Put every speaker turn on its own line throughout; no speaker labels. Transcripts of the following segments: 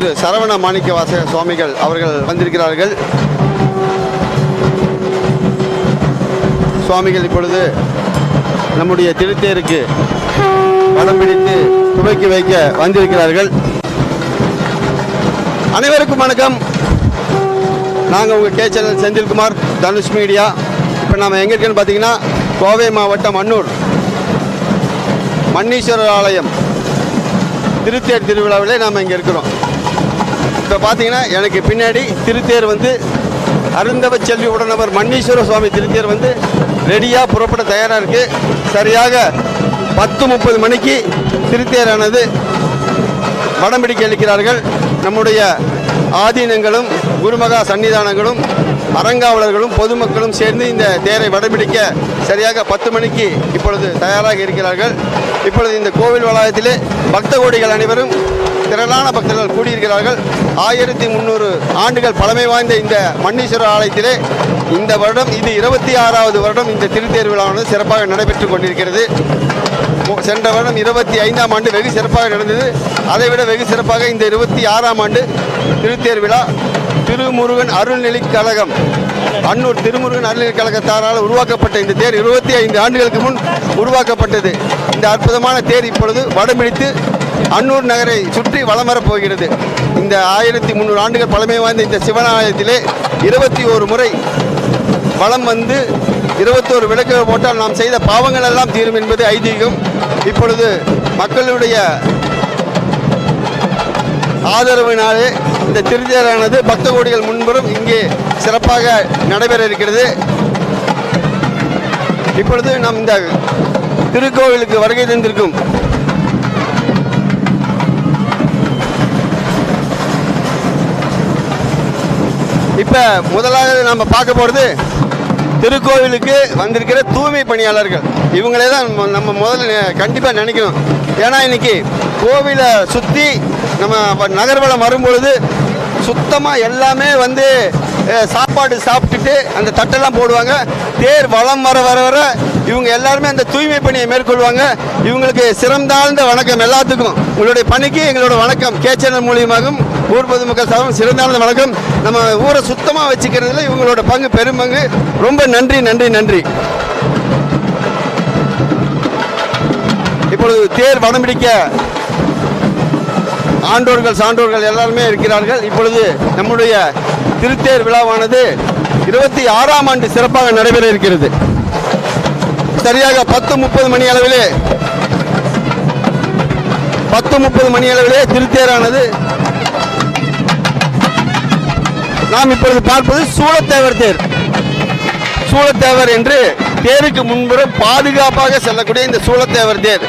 திரு சரவண மாணிக்க வாசக சுவாமிகள் அவர்கள் வந்திருக்கிறார்கள். சுவாமிகள் இப்பொழுது நம்முடைய திருத்தேருக்கு படம் பிடித்து துவக்கி வைக்க வந்திருக்கிறார்கள். அனைவருக்கும் வணக்கம். நாங்கள் உங்கள் K channel Senthilkumar Dhanush media. இப்போ நாம் எங்கே இருக்கேன்னு பார்த்தீங்கன்னா கோவை மாவட்டம் அன்னூர் மன்னீஸ்வரர் ஆலயம். திருத்தேர் திருவிழாவிலே நாம் இங்கே இருக்கிறோம். இப்போ பார்த்தீங்கன்னா எனக்கு பின்னாடி திருத்தேர் வந்து அருந்தவ செல்வி உடனவர் மன்னீஸ்வர சுவாமி திருத்தேர் வந்து ரெடியாக புறப்பட தயாராக இருக்குது சரியாக பத்து முப்பது மணிக்கு திருத்தேரானது வடம் பிடிக்க அளிக்கிறார்கள். நம்முடைய ஆதீனங்களும் குருமகா சன்னிதானங்களும் அறங்காவலர்களும் பொதுமக்களும் சேர்ந்து இந்த தேரை வடம்பிடிக்க சரியாக பத்து மணிக்கு இப்பொழுது தயாராக இருக்கிறார்கள். இப்பொழுது இந்த கோவில் வளாகத்திலே பக்த கோடிகள் அனைவரும் திரளான பக்தர்கள் கூடியிருக்கிறார்கள். ஆயிரத்தி முந்நூறு ஆண்டுகள் பழமை வாய்ந்த இந்த மன்னீஸ்வரர் ஆலயத்திலே இந்த வருடம் இது இருபத்தி ஆறாவது வருடம் இந்த திருத்தேர் விழாவானது சிறப்பாக நடைபெற்றுக் கொண்டிருக்கிறது. சென்ற வருடம் இருபத்தி ஐந்தாம் ஆண்டு வெகு சிறப்பாக நடந்தது. அதைவிட வெகு சிறப்பாக இந்த இருபத்தி ஆறாம் ஆண்டு திருத்தேர் விழா திருமுருகன் அருள்நிலை கழகம் அன்னூர் திருமுருகன் அருள்நிலை கழகத்தாரால் உருவாக்கப்பட்ட இந்த தேர் இருபத்தி ஐந்து ஆண்டுகளுக்கு முன் உருவாக்கப்பட்டது. இந்த அற்புதமான தேர் இப்பொழுது வடம்பிடித்து அன்னூர் நகரை சுற்றி வலம் வரப் போகிறது. இந்த ஆயிரத்தி முந்நூறு ஆண்டுகள் பழமை வாய்ந்த இந்த சிவனாலயத்திலே இருபத்தி ஒரு முறை வளம் வந்து இருபத்தோரு விளக்குகள் போட்டால் நாம் செய்த பாவங்கள் எல்லாம் தீரும் என்பது ஐதீகம். இப்பொழுது மக்களுடைய ஆதரவினாலே இந்த திருத்தேரானது பக்த கோடிகள் முன்புறம் இங்கே சிறப்பாக நடைபெற இருக்கிறது. இப்பொழுது நாம் இந்த திருக்கோவிலுக்கு வருகை தந்திருக்கும் இப்போ முதலாவது நம்ம பார்க்க போகிறது திருக்கோவிலுக்கு வந்திருக்கிற தூய்மை பணியாளர்கள். இவங்களே தான் நம்ம- முதல்ல கண்டிப்பாக நினைக்கணும். ஏன்னா இன்னைக்கு கோவிலை சுற்றி நம்ம வ- நகர்வலம் வரும்பொழுது சுத்தமாக எல்லாமே வந்து சாப்பாடு சாப்பிட்டுட்டு அந்த தட்டெல்லாம் போடுவாங்க. தேர் வளம் வர வர வர இவங்க எல்லாருமே அந்த தூய்மை பணியை மேற்கொள்வாங்க. இவங்களுக்கு சிறந்தாழ்ந்த வணக்கம் எல்லாத்துக்கும். உங்களுடைய பணிக்கு எங்களோட வணக்கம். கே சேனல் மூலியமாகவும் ஊர் பொதுமக்கள் சார்பாக சிறந்தான வணக்கம். நம்ம ஊரை சுத்தமாக வச்சுக்கிறதுல இவங்களோட பங்கு பெரும்பங்கு ரொம்ப நன்றி நன்றி நன்றி. இப்பொழுது தேர் வடம் பிடிக்க ஆண்டோர்கள் சான்றோர்கள் எல்லாருமே இருக்கிறார்கள். இப்பொழுது நம்முடைய திருத்தேர் விழாவானது இருபத்தி ஆறாம் ஆண்டு சிறப்பாக நடைபெற இருக்கிறது. சரியாக பத்து முப்பது மணி அளவிலே பத்து முப்பது மணி அளவிலே திருத்தேரானது நாம் இப்பொழுது பார்ப்பது சூளத்தேவர் தேர். சூளத்தேவர் என்று தேருக்கு முன்புறம் பாதுகாப்பாக செல்லக்கூடிய இந்த சூளத்தேவர் தேர்.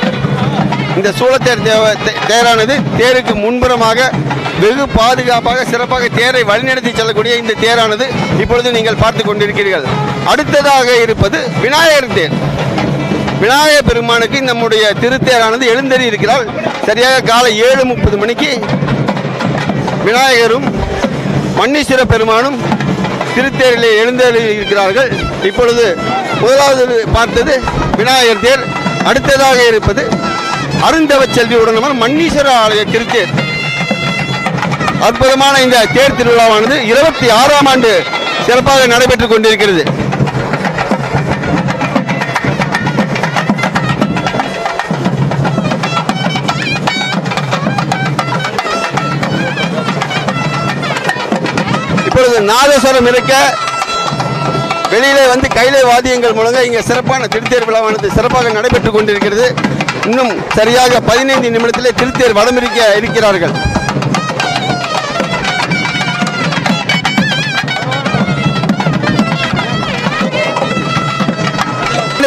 இந்த சூளத்தேர் தேவ தே- தேரானது தேருக்கு முன்புறமாக வெகு பாதுகாப்பாக சிறப்பாக தேரை வழிநடத்தி செல்லக்கூடிய இந்த தேரானது இப்பொழுது நீங்கள் பார்த்து கொண்டிருக்கிறீர்கள். அடுத்ததாக இருப்பது விநாயகர் தேர். விநாயகர் பெருமானுக்கு நம்முடைய திருத்தேரானது எழுந்தறி இருக்கிறார் சரியாக காலை ஏழு முப்பது மணிக்கு விநாயகரும் மன்னீஸ்வர பெருமானும் திருத்தேரிலே எழுந்தருளி இப்பொழுது முதலாவது பார்த்தது விநாயகர் தேர் அடுத்ததாக இருப்பது அருந்தவ செல்வியுடனமான மன்னீஸ்வர ஆலய திருத்தேர். அற்புதமான இந்த தேர் திருவிழாவானது இருபத்தி ஆறாம் ஆண்டு சிறப்பாக நடைபெற்றுக் கொண்டிருக்கிறது. நாதஸ்வரம் இருக்க வெளியிலே வந்து கைலை வாதியங்கள் முழங்க இங்கே சிறப்பான திருத்தேர் விழாவானது சிறப்பாக நடைபெற்றுக் கொண்டிருக்கிறது. இன்னும் சரியாக பதினைந்து நிமிடத்திலே திருத்தேர் வடமிருக்க இருக்கிறார்கள்.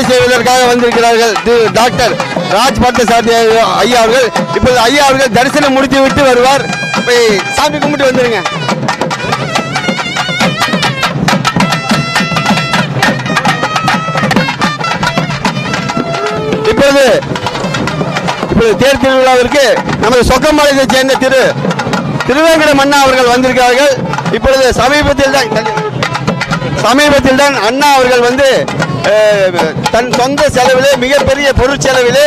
செய்வதற்காக வந்திருக்கிறார்கள் டாக்டர் ராஜ் பார்த்தசாரதி ஐயா அவர்கள். இப்போது ஐயா அவர்கள் தரிசனம் முடித்து விட்டு வருவார். போய் சாமி கும்பிட்டு வந்துருங்க. இப்பொழுது இப்பொழுது தேர் திருவிழாவிற்கு நமது சொக்கம்பாளையத்தை சேர்ந்த திரு திருவேங்கட மன்னா அவர்கள் வந்திருக்கிறார்கள். இப்பொழுது சமீபத்தில் தான் சமீபத்தில் தான் அண்ணா அவர்கள் வந்து தன் சொந்த செலவிலே மிகப்பெரிய பொருட்செலவிலே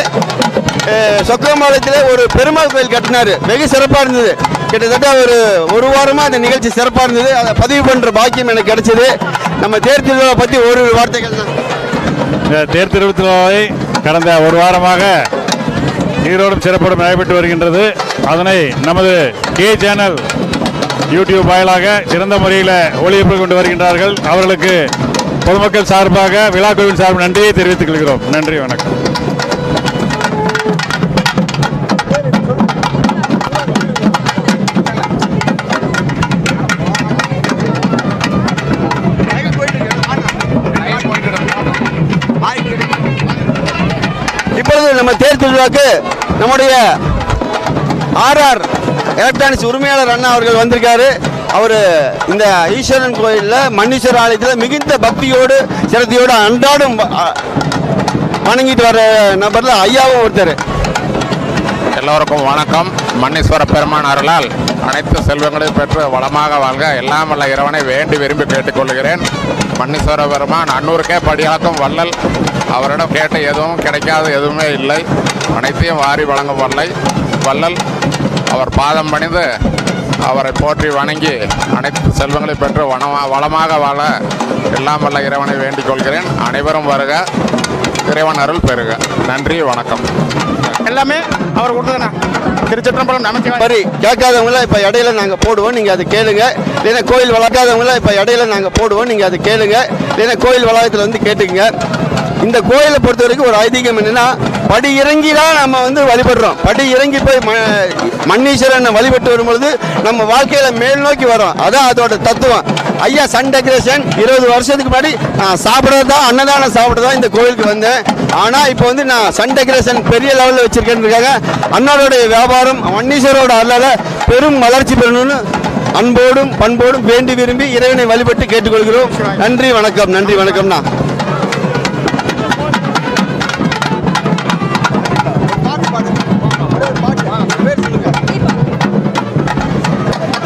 அஹ், சொக்கம்பாளையத்திலே ஒரு பெருமாள் கோயில் கட்டினாரு. வெகு சிறப்பாக இருந்தது. கிட்டத்தட்ட ஒரு ஒரு வாரமாக அந்த நிகழ்ச்சி சிறப்பாக இருந்தது. அதை பதிவு பண்ணுற பாக்கியம் எனக்கு கிடைச்சது. நம்ம தேர் திருவிழா பற்றி ஒரு வார்த்தைகள் தான்.
இந்த தேர் திருவிழாவை கடந்த ஒரு வாரமாக ஈரோடும் சிறப்போடும் நடைபெற்று வருகின்றது. அதனை நமது கே சேனல் யூடியூப் வாயிலாக சிறந்த முறையில் ஒளிபரப்பு கொண்டு வருகின்றார்கள். அவர்களுக்கு பொதுமக்கள் சார்பாக விழா கோவில் சார்பு நன்றியை தெரிவித்துக் கொள்கிறோம். நன்றி வணக்கம்.
நம்ம தேர் நம்முடைய ஆர்ஆர் எலக்ட்ரானிக்ஸ் உரிமையாளர் அண்ணா அவர்கள் வந்திருக்காரு. அவர் இந்த ஈஸ்வரன் கோயிலில் மன்னீஸ்வரர் ஆலயத்தில் மிகுந்த பக்தியோடு சிரத்தையோடு அன்றாடம் வணங்கிட்டு வர நபரில் ஐயாவும் ஒருத்தர்.
எல்லோருக்கும் வணக்கம். மன்னீஸ்வர பெருமான் அருளால் அனைத்து செல்வங்களையும் பெற்று வளமாக வாழ்க. எல்லாம் வல்ல இறைவனை வேண்டி விரும்பி கேட்டுக்கொள்கிறேன். மன்னீஸ்வர பெருமான் அன்னூருக்கே படியாக்கும் வள்ளல். அவரிடம் கேட்ட எதுவும் கிடைக்காத எதுவுமே இல்லை. அனைத்தையும் வாரி வழங்கும் வல்லை வள்ளல். அவர் பாதம் பணிந்து அவரை போற்றி வணங்கி அனைத்து செல்வங்களையும் பெற்று வனமா வளமாக வாழ எல்லாம் வல்ல இறைவனை வேண்டிக் கொள்கிறேன். அனைவரும் வருக. இறைவன் அருள் பெறுக. நன்றி வணக்கம்.
எல்லாமே அவர் கொடுத்ததுண்ணா. திருச்சிற்றம்பலம் நமக்கு
மாதிரி கேட்காதவங்கள இப்போ இடையில நாங்கள் போடுவோம் நீங்கள் அதை கேளுங்க. இல்லைன்னா கோயில் வளர்க்காதவங்கள இப்போ இடையில நாங்கள் போடுவோம் நீங்கள் அதை கேளுங்க. இல்லைன்னா கோயில் வளாகத்தில் வந்து கேட்டுக்கங்க. இந்த கோயிலை பொறுத்த வரைக்கும் ஒரு ஐதீகம் என்னன்னா படி இறங்கி தான் நம்ம வந்து வழிபடுறோம். படி இறங்கி போய் ம மன்னீஸ்வரனை வழிபட்டு வரும்பொழுது நம்ம வாழ்க்கையில மேல் நோக்கி வரோம் அதான் அதோட தத்துவம். ஐயா சன் டெக்கரேஷன் இருபது வருஷத்துக்கு முன்னாடி நான் சாப்பிட்றதா அன்னதானம் சாப்பிட்றதா இந்த கோயிலுக்கு வந்தேன். ஆனால் இப்போ வந்து நான் சன் டெக்கரேஷன் பெரிய லெவலில் வச்சிருக்கேன்றதுக்காக அண்ணாருடைய வியாபாரம் மன்னீஸ்வரோட அருளால பெரும் வளர்ச்சி பெறணும்னு அன்போடும் பண்போடும் வேண்டி விரும்பி இறைவனை வழிபட்டு கேட்டுக்கொள்கிறோம். நன்றி வணக்கம் நன்றி வணக்கம்ண்ணா.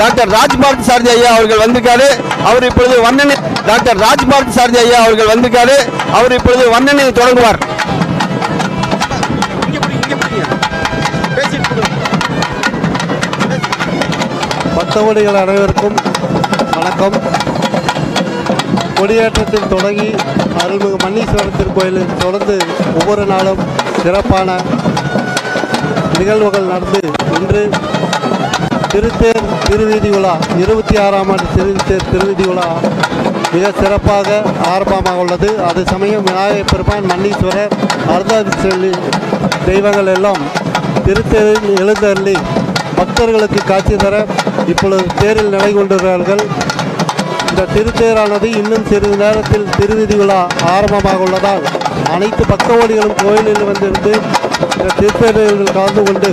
டாக்டர் ராஜ்பாரத் சாரதி ஐயா அவர்கள் வந்திருக்காரு. அவர் இப்பொழுது வர்ணனை டாக்டர் ராஜ்பாரத் சாரதி ஐயா அவர்கள் வந்திருக்காரு. அவர் இப்பொழுது வர்ணனை தொடங்குவார்.
பக்தவடிகள் அனைவருக்கும் வணக்கம். கொடியேற்றத்தில் தொடங்கி அருள்மிகு மன்னீஸ்வரர் திருக்கோயிலில் தொடர்ந்து ஒவ்வொரு நாளும் சிறப்பான நிகழ்வுகள் நடந்து இன்று திருத்தேர் திருவீதி விழா இருபத்தி ஆறாம் ஆண்டு திருத்தேர் திருவீதி விழா மிக சிறப்பாக ஆரம்பமாக உள்ளது. அது சமயம் விநாயகர் பெருமான் மன்னீஸ்வரர் அர்த்தாதி தெய்வங்கள் எல்லாம் திருத்தேரில் எழுந்தள்ளி பக்தர்களுக்கு காட்சி தர இப்பொழுது தேரில் நிலை கொண்டுள்ளார்கள் இந்த திருத்தேரானது இன்னும் சிறிது நேரத்தில் திருவிதி விழா ஆரம்பமாக உள்ளதால் அனைத்து பக்தோடிகளும் கோயிலில் வந்திருந்து இந்த திருத்தேரில் கலந்து கொண்டு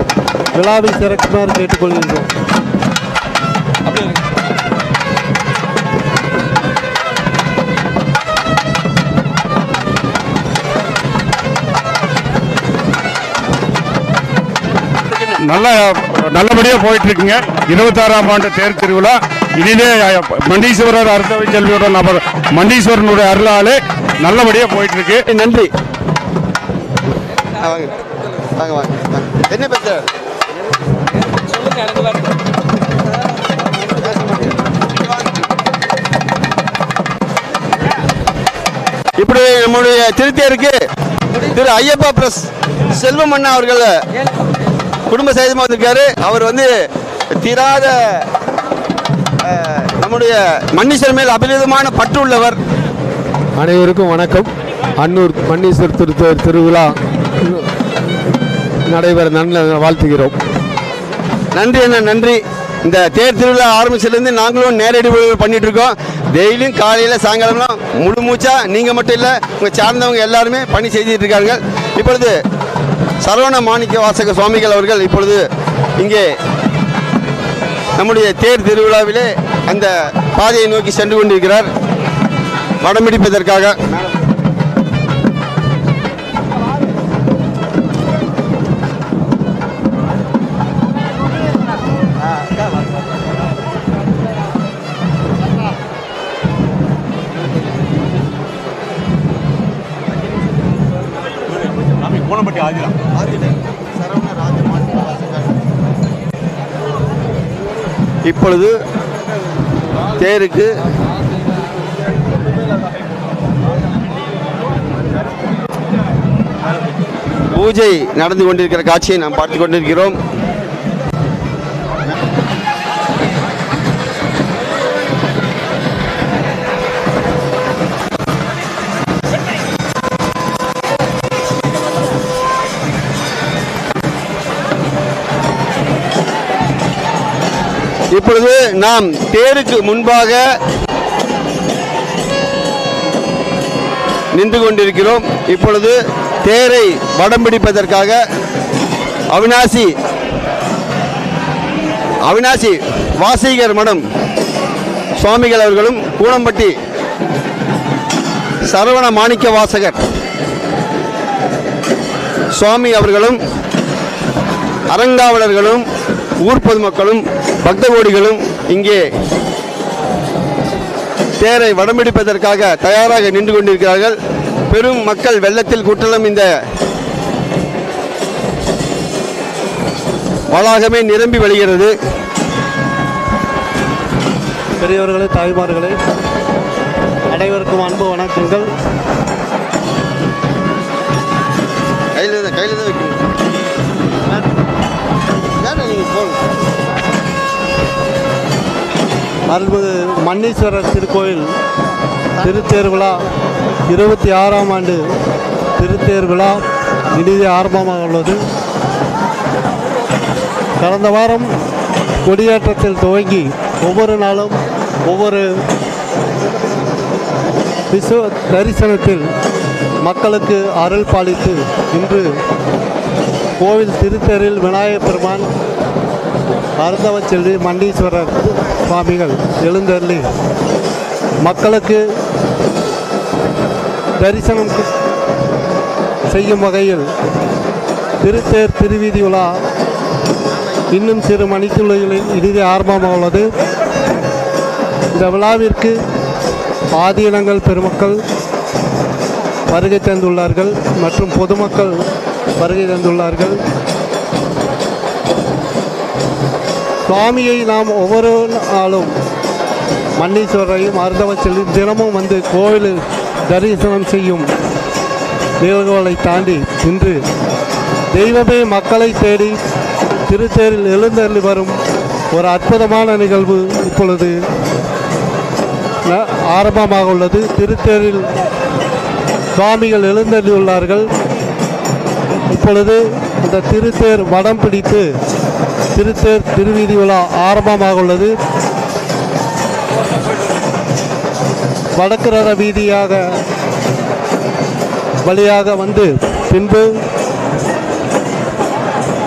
விழாவை சிறக்குமாறு கேட்டுக்கொள்கின்றோம்.
நல்ல நல்லபடியாக போயிட்டு இருக்குங்க இருபத்தாறாம் ஆண்டு தேர் திருவிழா. இதிலே மண்டீஸ்வரர் அர்த்தவை செல்வியோட நபர் மண்டீஸ்வரனுடைய அருளாலே நல்லபடியாக போயிட்டு இருக்கு
நன்றி வாங்க வாங்க. வாங்க வாங்க. என்ன பேசுற இப்படி நம்முடைய திருத்தியருக்கு திரு ஐயப்பா பிரஸ் செல்வம் அண்ணா அவர்கள் குடும்ப சேதமாக வந்திருக்காரு. அவர் வந்து தீராத நம்முடைய மன்னீஸ்வர் மேல் அபிரிதமான பற்று உள்ளவர்.
அனைவருக்கும் வணக்கம். அன்னூர் மன்னீஸ்வர் திருத்த திருவிழா நடைபெற நல்ல வாழ்த்துகிறோம்.
நன்றி அண்ணா நன்றி. இந்த தேர் திருவிழா ஆரம்பிச்சதுலேருந்து நாங்களும் நேரடி பண்ணிட்டு இருக்கோம் டெய்லியும் காலையில் சாயங்காலம்லாம் முழு மூச்சா நீங்கள் மட்டும் இல்லை உங்கள் சார்ந்தவங்க எல்லாருமே பணி செய்துட்டு இருக்காங்க இப்பொழுது சரவண மாணிக்க வாசக சுவாமிகள் அவர்கள் இப்பொழுது இங்கே நம்முடைய தேர் திருவிழாவிலே அந்த பாதையை நோக்கி சென்று கொண்டிருக்கிறார். வடம்பிடிப்பதற்காக இப்பொழுது தேருக்கு பூஜை நடந்து கொண்டிருக்கிற காட்சியை நாம் பார்த்து கொண்டிருக்கிறோம். இப்பொழுது நாம் தேருக்கு முன்பாக நின்று கொண்டிருக்கிறோம். இப்பொழுது தேரை வடம் பிடிப்பதற்காக அவினாசி அவினாசி வாசிகர் மடம் சுவாமிகள் அவர்களும் கூனம்பட்டி சரவண மாணிக்க வாசகர் சுவாமி அவர்களும் அறங்காவலர்களும் ஊர் பொதுமக்களும் பக்த கோடிகளும் இங்கே தேரை வடம்பிடிப்பதற்காக தயாராக நின்று கொண்டிருக்கிறார்கள். பெரும் மக்கள் வெள்ளத்தில் குற்றலும் இந்த வளாகமே நிரம்பி வழிகிறது.
பெரியவர்களே தாய்மார்களே அனைவருக்கும் அன்பு வணக்கங்கள்.
கையில் கையில்
அருள்மிகு மன்னீஸ்வரர் திருக்கோயில் திருத்தேர்விழா இருபத்தி ஆறாம் ஆண்டு திருத்தேர் விழா இனிதே ஆரம்பமாக உள்ளது. கடந்த வாரம் கொடியேற்றத்தில் துவங்கி ஒவ்வொரு நாளும் ஒவ்வொரு விஸ்வ தரிசனத்தில் மக்களுக்கு அருள் பாலித்து இன்று கோவில் திருத்தேரில் விநாயகப் பெருமான் அருந்தவச்செல்வி மண்டீஸ்வரர் சுவாமிகள் எழுந்தருளி மக்களுக்கு தரிசனம் செய்யும் வகையில் திருத்தேர் திருவீதி உலா இன்னும் சிறு மணித்துளிகளில் இறுதி ஆரம்பமாக உள்ளது. இந்த விழாவிற்கு ஆதீனங்கள் பெருமக்கள் வருகை தந்துள்ளார்கள் மற்றும் பொதுமக்கள் வருகை தந்துள்ளார்கள். சுவாமியை நாம் ஒவ்வொரு நாளும் மன்னீஸ்வரரையும் அருந்தவ செல்லி தினமும் வந்து கோவிலில் தரிசனம் செய்யும் நிகழ்வுகளை தாண்டி இன்று தெய்வமே மக்களை தேடி திருத்தேரில் எழுந்தள்ளி வரும் ஒரு அற்புதமான நிகழ்வு இப்பொழுது ந- ஆரம்பமாக உள்ளது. திருத்தேரில் சுவாமிகள் எழுந்தள்ளியுள்ளார்கள் இப்பொழுது அந்த திருத்தேர் வடம் பிடித்து திருத்தேர் திருவீதி விழா ஆரம்பமாக உள்ளது வடக்கு ரத வீதியாக வழியாக வந்து பின்பு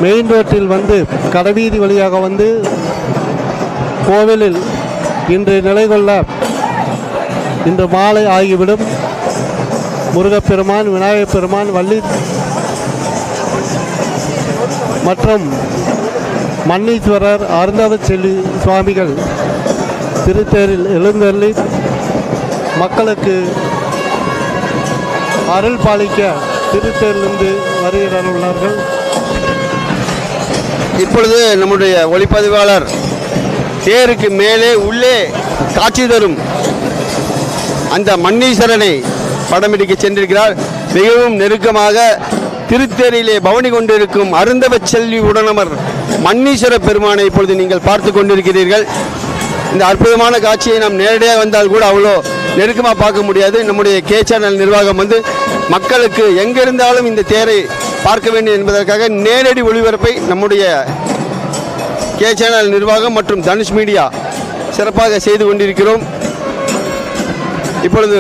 மெயின் ரோட்டில் வந்து கடைவீதி வழியாக வந்து கோவிலில் இன்று நிலை கொள்ள இன்று மாலை ஆகிவிடும். முருகப்பெருமான் விநாயகப் பெருமான் வள்ளி மற்றும் மன்னீஸ்வரர் அருந்தாத செல்லி சுவாமிகள் திருத்தேரில் எழுந்தள்ளி மக்களுக்கு அருள் பாலிக்க திருத்தேரிலிருந்து உள்ளார்கள்
இப்பொழுது நம்முடைய ஒளிப்பதிவாளர் தேருக்கு மேலே உள்ளே காட்சி தரும் அந்த மன்னீஸ்வரனை படமெடுக்க சென்றிருக்கிறார். மிகவும் நெருக்கமாக திருத்தேரியிலே பவனி கொண்டிருக்கும் அருந்தவ செல்வி உடனமர் மன்னீஸ்வர பெருமானை இப்பொழுது நீங்கள் பார்த்து கொண்டிருக்கிறீர்கள். இந்த அற்புதமான காட்சியை நாம் நேரடியாக வந்தால் கூட அவ்வளோ நெருக்கமாக பார்க்க முடியாது. நம்முடைய கே சேனல் நிர்வாகம் வந்து மக்களுக்கு எங்கிருந்தாலும் இந்த தேரை பார்க்க வேண்டும் என்பதற்காக நேரடி ஒளிபரப்பை நம்முடைய கே சேனல் நிர்வாகம் மற்றும் தனுஷ் மீடியா சிறப்பாக செய்து கொண்டிருக்கிறோம். இப்பொழுது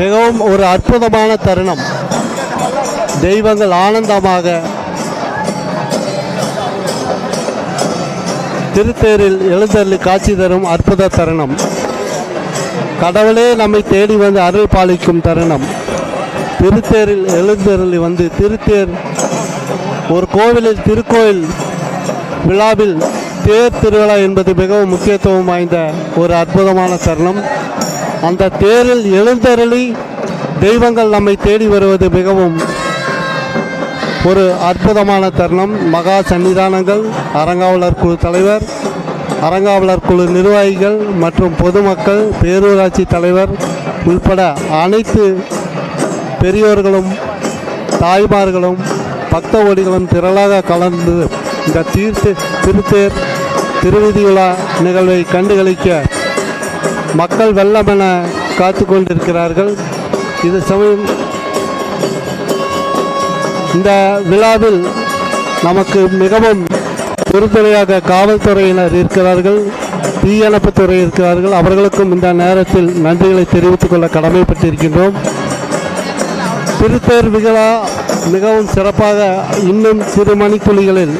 மிகவும் ஒரு அற்புதமான தருணம். தெய்வங்கள் ஆனந்தமாக திருத்தேரில் எழுந்தள்ளி காட்சி தரும் அற்புத தருணம். கடவுளே நம்மை தேடி வந்து அருள் பாலிக்கும் தருணம். திருத்தேரில் எழுந்தருளி வந்து திருத்தேர் ஒரு கோவிலில் திருக்கோயில் விழாவில் தேர் திருவிழா என்பது மிகவும் முக்கியத்துவம் வாய்ந்த ஒரு அற்புதமான தருணம். அந்த தேரில் எழுந்தருளி தெய்வங்கள் நம்மை தேடி வருவது மிகவும் ஒரு அற்புதமான தருணம். மகா சன்னிதானங்கள் அறங்காவலர் குழு தலைவர் அறங்காவலர் குழு நிர்வாகிகள் மற்றும் பொதுமக்கள் பேரூராட்சி தலைவர் உள்பட அனைத்து பெரியோர்களும் தாய்மார்களும் பக்த ஒடிகளும் திரளாக கலந்து இந்த தீர்த்து திருத்தேர் திருவிதியுலா நிகழ்வை கண்டுகளிக்க மக்கள் வெள்ளமென காத்து கொண்டிருக்கிறார்கள் இது சமயம் இந்த விழாவில் நமக்கு மிகவும் உறுதுணையாக காவல்துறையினர் இருக்கிறார்கள் தீயணைப்புத்துறை இருக்கிறார்கள். அவர்களுக்கும் இந்த நேரத்தில் நன்றிகளை தெரிவித்துக் கொள்ள கடமைப்பட்டிருக்கின்றோம். திருத்தேர் விழா மிகவும் சிறப்பாக இன்னும் சிறு மணித்துளிகளில்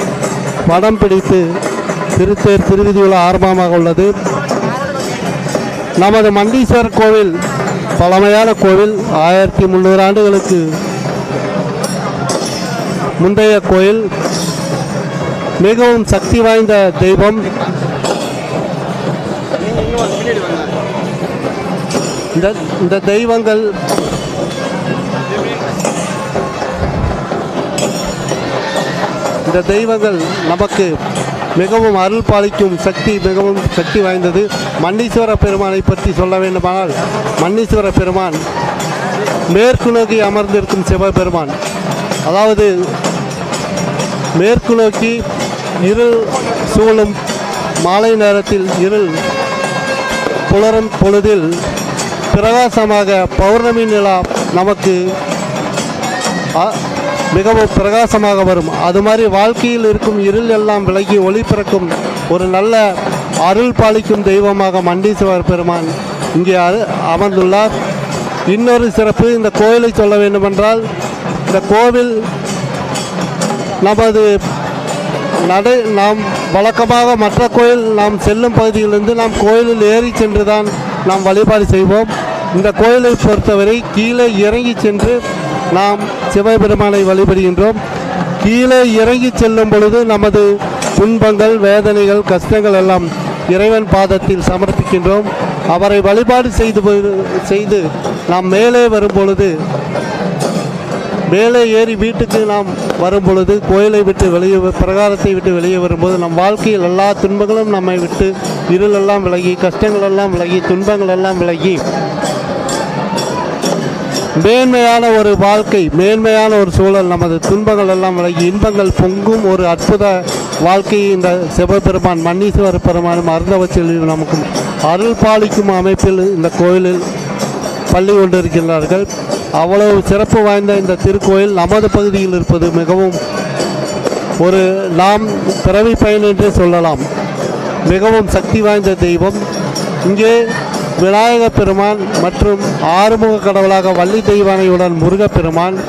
படம் பிடித்து திருத்தேர் திருவிதி விழா ஆரம்பமாக உள்ளது. நமது மண்டீஸ்வரர் கோவில் பழமையான கோவில் ஆயிரத்தி முந்நூறு ஆண்டுகளுக்கு முந்தைய கோயில். மிகவும் சக்தி வாய்ந்த தெய்வம். இந்த இந்த தெய்வங்கள் இந்த தெய்வங்கள் நமக்கு மிகவும் அருள் பாலிக்கும் சக்தி மிகவும் சக்தி வாய்ந்தது. மன்னீஸ்வர பெருமானை பற்றி சொல்ல வேண்டுமானால் மன்னீஸ்வர பெருமான் மேற்கு நோக்கி அமர்ந்திருக்கும் சிவபெருமான். அதாவது மேற்கு நோக்கி இருள் சூழும் மாலை நேரத்தில் இருள் புலரும் பொழுதில் பிரகாசமாக பௌர்ணமி நிலா நமக்கு அ- மிகவும் பிரகாசமாக வரும். அது மாதிரி வாழ்க்கையில் இருக்கும் இருள் எல்லாம் விலகி ஒளி பிறக்கும் ஒரு நல்ல அருள் பாலிக்கும் தெய்வமாக மண்டீஸ்வரர் பெருமான் இங்கே அமர்ந்துள்ளார். இன்னொரு சிறப்பு இந்த கோயிலை சொல்ல வேண்டுமென்றால் இந்த கோவில் நமது நடை நாம் வழக்கமாக மற்ற கோயில் நாம் செல்லும் பகுதியிலிருந்து நாம் கோயிலில் ஏறி சென்று தான் நாம் வழிபாடு செய்வோம். இந்த கோயிலை பொறுத்தவரை கீழே இறங்கி சென்று நாம் சிவபெருமானை வழிபடுகின்றோம். கீழே இறங்கி செல்லும் பொழுது நமது துன்பங்கள் வேதனைகள் கஷ்டங்கள் எல்லாம் இறைவன் பாதத்தில் சமர்ப்பிக்கின்றோம். அவரை வழிபாடு செய்து செய்து நாம் மேலே வரும் பொழுது மேலே ஏறி வீட்டுக்கு நாம் வரும் பொழுது கோயிலை விட்டு வெளியே வ- பிரகாரத்தை விட்டு வெளியே வரும்போது நம் வாழ்க்கையில் எல்லா துன்பங்களும் நம்மை விட்டு இருளெல்லாம் விலகி கஷ்டங்கள் எல்லாம் விலகி துன்பங்கள் எல்லாம் விலகி மேன்மையான ஒரு வாழ்க்கை மேன்மையான ஒரு சூழல் நமது துன்பங்கள் எல்லாம் விலகி இன்பங்கள் பொங்கும் ஒரு அற்புத வாழ்க்கையை இந்த சிவபெருமான் மன்னீஸ்வர பெருமானும் அருந்தவச்சலில் நமக்கு அருள் பாலிக்கும் அமைப்பில் இந்த கோயிலில் பள்ளி கொண்டிருக்கின்றார்கள். அவ்வளவு சிறப்பு வாய்ந்த இந்த திருக்கோயில் நமது பகுதியில் இருப்பது மிகவும் ஒரு நாம் பிறவி பயன் என்றே சொல்லலாம். மிகவும் சக்தி வாய்ந்த தெய்வம். இங்கே விநாயக பெருமான் மற்றும் ஆறுமுக கடவுளாக வள்ளி தெய்வானையுடன் முருகப்பெருமான்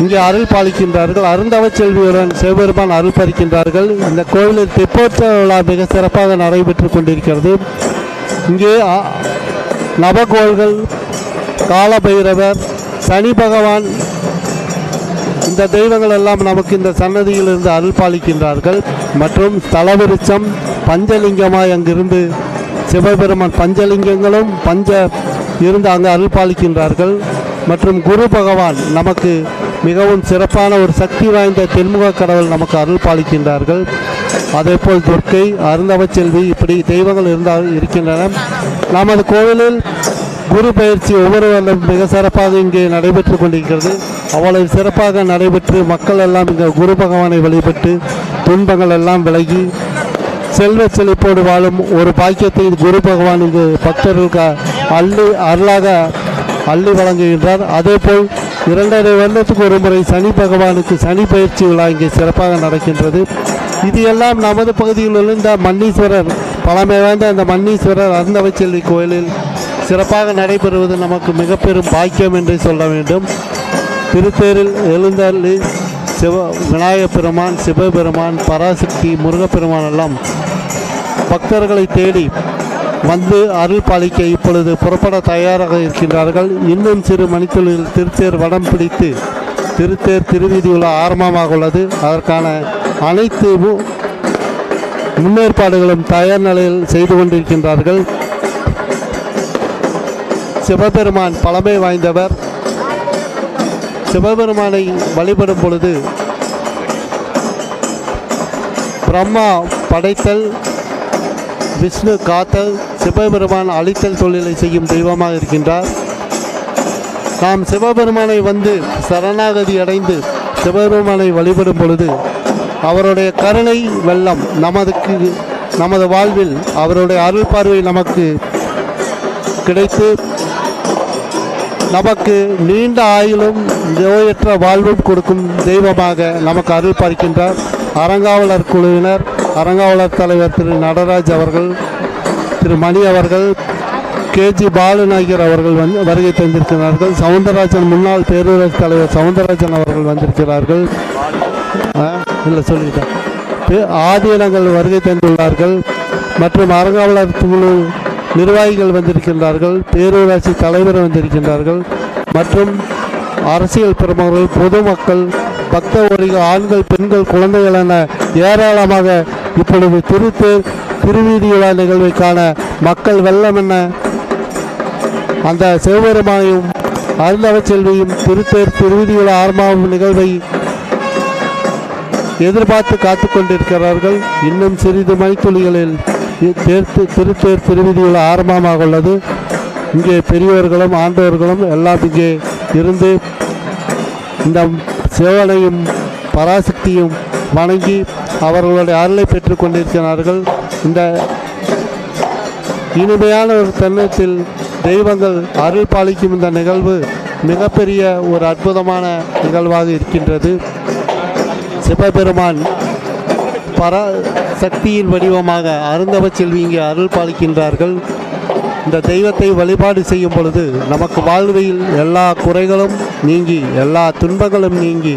இங்கே அருள் பாலிக்கின்றார்கள். அருந்தவ செல்வியுடன் சிவபெருமான் அருள் பறிக்கின்றார்கள் இந்த கோவிலில் தெப்போற்ற விழா மிக சிறப்பாக நடைபெற்று கொண்டிருக்கிறது. இங்கே ஆ- நவகோள்கள் காலபைரவர் சனி பகவான் இந்த தெய்வங்கள் எல்லாம் நமக்கு இந்த சன்னதியில் இருந்து அருள் பாலிக்கின்றார்கள். மற்றும் ஸ்தலவிருச்சம் பஞ்சலிங்கமாய் அங்கிருந்து சிவபெருமான் பஞ்சலிங்கங்களும் பஞ்ச இருந்து அங்கு அருள் பாலிக்கின்றார்கள் மற்றும் குரு பகவான் நமக்கு மிகவும் சிறப்பான ஒரு சக்தி வாய்ந்த தென்முக கடவுள் நமக்கு அருள் பாலிக்கின்றார்கள் அதேபோல் துர்க்கை அருந்தவச்செல்வி இப்படி தெய்வங்கள் இருந்தால் இருக்கின்றன. நமது கோவிலில் குரு பயிற்சி ஒவ்வொரு வருடம் மிக சிறப்பாக இங்கே நடைபெற்று கொண்டிருக்கிறது. அவ்வளவு சிறப்பாக நடைபெற்று மக்கள் எல்லாம் இங்கே குரு பகவானை வழிபட்டு துன்பங்கள் எல்லாம் விலகி செல்வ செழிப்போடு வாழும் ஒரு பாக்கியத்தை குரு பகவான் இங்கு பக்தர்களுக்கு அள்ளி அருளாக அள்ளி வழங்குகின்றார். அதேபோல் இரண்டரை வருடத்துக்கு ஒரு முறை சனி பகவானுக்கு சனி பயிற்சி விழா இங்கே சிறப்பாக நடக்கின்றது. இது எல்லாம் நமது பகுதியில் உள்ள இந்த மன்னீஸ்வரர் பழமை வாய்ந்த அந்த மன்னீஸ்வரர் அருந்தவச்செல்வி கோயிலில் சிறப்பாக நடைபெறுவது நமக்கு மிக பெரும் பாக்கியம் என்று சொல்ல வேண்டும். திருத்தேரில் எழுந்தள்ளி சிவ விநாயகப் பெருமான் சிவபெருமான் பராசக்தி முருகப்பெருமான் எல்லாம் பக்தர்களை தேடி வந்து அருள் பாலிக்க இப்பொழுது புறப்பட தயாராக இருக்கின்றார்கள். இன்னும் சிறு மணித்துளில் திருத்தேர் வடம் பிடித்து திருத்தேர் திருவீதி உள்ள ஆரம்பமாக உள்ளது. அதற்கான அனைத்து முன்னேற்பாடுகளும் தயார் நிலையில் செய்து கொண்டிருக்கின்றார்கள். சிவபெருமான் பழமை வாய்ந்தவர். சிவபெருமானை வழிபடும் பொழுது பிரம்மா படைத்தல் விஷ்ணு காத்தல் சிவபெருமான் அழித்தல் தொழிலை செய்யும் தெய்வமாக இருக்கின்றார். நாம் சிவபெருமானை வந்து சரணாகதி அடைந்து சிவபெருமானை வழிபடும் பொழுது அவருடைய கருணை வெள்ளம் நமதுக்கு நமது வாழ்வில் அவருடைய அருள் பார்வை நமக்கு கிடைத்து நமக்கு நீண்ட ஆயுளும் நோயற்ற வாழ்வும் கொடுக்கும் தெய்வமாக நமக்கு அருள் பார்க்கின்றார். அறங்காவலர் குழுவினர் அரங்காவல தலைவர் திரு நடராஜ் அவர்கள் திரு மணி அவர்கள் கேஜி பாலுநாயகர் அவர்கள் வந்து வருகை தந்திருக்கிறார்கள். சவுந்தரராஜன் முன்னாள் பேரூராட்சி தலைவர் சவுந்தரராஜன் அவர்கள் வந்திருக்கிறார்கள். இல்லை சொல்லிட்டேன். ஆதீனங்கள் வருகை தந்துள்ளார்கள். மற்றும் அரங்காவலர் குழு நிர்வாகிகள் வந்திருக்கின்றார்கள். பேரூராட்சி தலைவர் வந்திருக்கின்றார்கள். மற்றும் அரசியல் பிரமுகர்கள் பொதுமக்கள் பக்த ஒரிகள் ஆண்கள் பெண்கள் குழந்தைகள் என ஏராளமாக இப்பொழுது திருத்தேர் திருவீதி விழா நிகழ்வை காண மக்கள் வெள்ளம் என்ன? அந்த சிவபெருமானையும் அருந்தவ செல்வியும் திருத்தேர் திருவீதி விழா ஆரம்பம் நிகழ்வை எதிர்பார்த்து காத்து கொண்டிருக்கிறார்கள். இன்னும் சிறிது மணித்துளிகளில் தேர்த்து திருத்தேர் திருவிதியில் ஆரம்பமாக உள்ளது. இங்கே பெரியவர்களும் ஆண்டவர்களும் எல்லாம் இங்கே இருந்து இந்த சிவனையும் பராசக்தியும் வணங்கி அவர்களுடைய அருளை பெற்றுக் கொண்டிருக்கிறார்கள். இந்த இனிமையான ஒரு தருணத்தில் தெய்வங்கள் அருள் பாலிக்கும் இந்த நிகழ்வு மிகப்பெரிய ஒரு அற்புதமான நிகழ்வாக இருக்கின்றது. சிவபெருமான் பர சக்தியின் வடிவமாக அருந்தவ செல்வி இங்கே அருள் பாலிக்கின்றார்கள். இந்த தெய்வத்தை வழிபாடு செய்யும் பொழுது நமக்கு வாழ்வையில் எல்லா குறைகளும் நீங்கி எல்லா துன்பங்களும் நீங்கி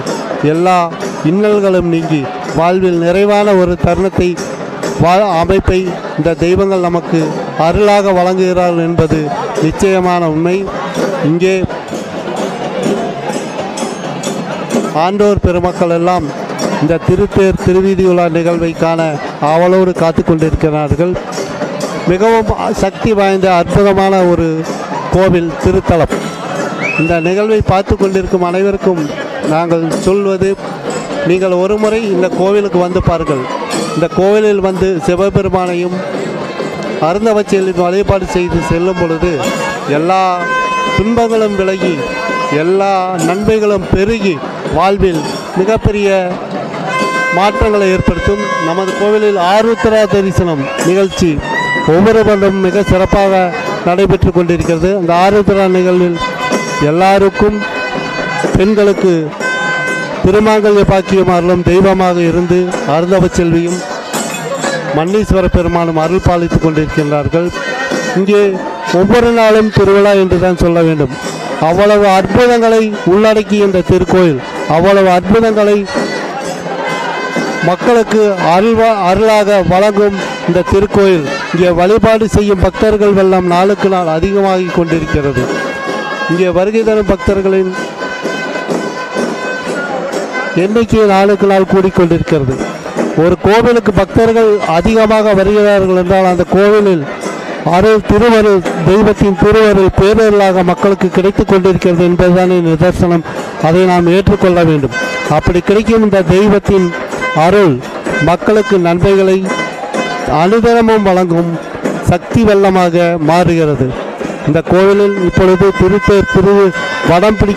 எல்லா இன்னல்களும் நீங்கி வாழ்வில் நிறைவான ஒரு தருணத்தை வா அமைப்பை இந்த தெய்வங்கள் நமக்கு அருளாக வழங்குகிறார்கள் என்பது நிச்சயமான உண்மை. இங்கே ஆண்டோர் பெருமக்கள் எல்லாம் இந்த திருத்தேர் திருவீதி உலா நிகழ்வை காண அவளோடு காத்து கொண்டிருக்கிறார்கள். மிகவும் சக்தி வாய்ந்த அற்புதமான ஒரு கோவில் திருத்தலம். இந்த நிகழ்வை பார்த்து கொண்டிருக்கும் அனைவருக்கும் நாங்கள் சொல்வது நீங்கள் ஒரு முறை இந்த கோவிலுக்கு வந்து பாருங்கள். இந்த கோவிலில் வந்து சிவபெருமானையும் அருந்தவச்சியில் வழிபாடு செய்து செல்லும் பொழுது எல்லா துன்பங்களும் விலகி எல்லா நன்மைகளும் பெருகி வாழ்வில் மிகப்பெரிய மாற்றங்களை ஏற்படுத்தும் நமது கோவிலில் ஆருத்ரா தரிசனம் நிகழ்ச்சி ஒவ்வொரு வருடமும் மிக சிறப்பாக நடைபெற்று கொண்டிருக்கிறது. அந்த ஆருத்ரா நிகழ்வில் எல்லாருக்கும் பெண்களுக்கு திருமாங்கல்ய பாக்கியம் அருளும் தெய்வமாக இருந்து அருந்தவ செல்வியும் மன்னீஸ்வர பெருமானும் அருள் பாலித்துக் கொண்டிருக்கின்றார்கள். இங்கே ஒவ்வொரு நாளும் திருவிழா என்று தான் சொல்ல வேண்டும். அவ்வளவு அற்புதங்களை உள்ளடக்கிய இந்த திருக்கோயில் அவ்வளவு அற்புதங்களை மக்களுக்கு அருள்வா அருளாக வழங்கும் இந்த திருக்கோயில். இங்கே வழிபாடு செய்யும் பக்தர்கள் வெள்ளம் நாளுக்கு நாள் அதிகமாகி கொண்டிருக்கிறது. இங்கே வருகை தரும் பக்தர்களின் எண்ணிக்கை நாளுக்கு நாள் கூடிக்கொண்டிருக்கிறது. ஒரு கோவிலுக்கு பக்தர்கள் அதிகமாக வருகிறார்கள் என்றால் அந்த கோவிலில் அருள் திருவருள் தெய்வத்தின் திருவருள் பேரருளாக மக்களுக்கு கிடைத்துக் கொண்டிருக்கிறது என்பதுதானே நிதர்சனம். அதை நாம் ஏற்றுக்கொள்ள வேண்டும். அப்படி கிடைக்கும் இந்த தெய்வத்தின் அருள் மக்களுக்கு நன்மைகளை அனுதினமும் வழங்கும் சக்தி வெள்ளமாக மாறுகிறது. இந்த கோவிலில் இப்பொழுது திருத்தேர் திரு வடம் பிடி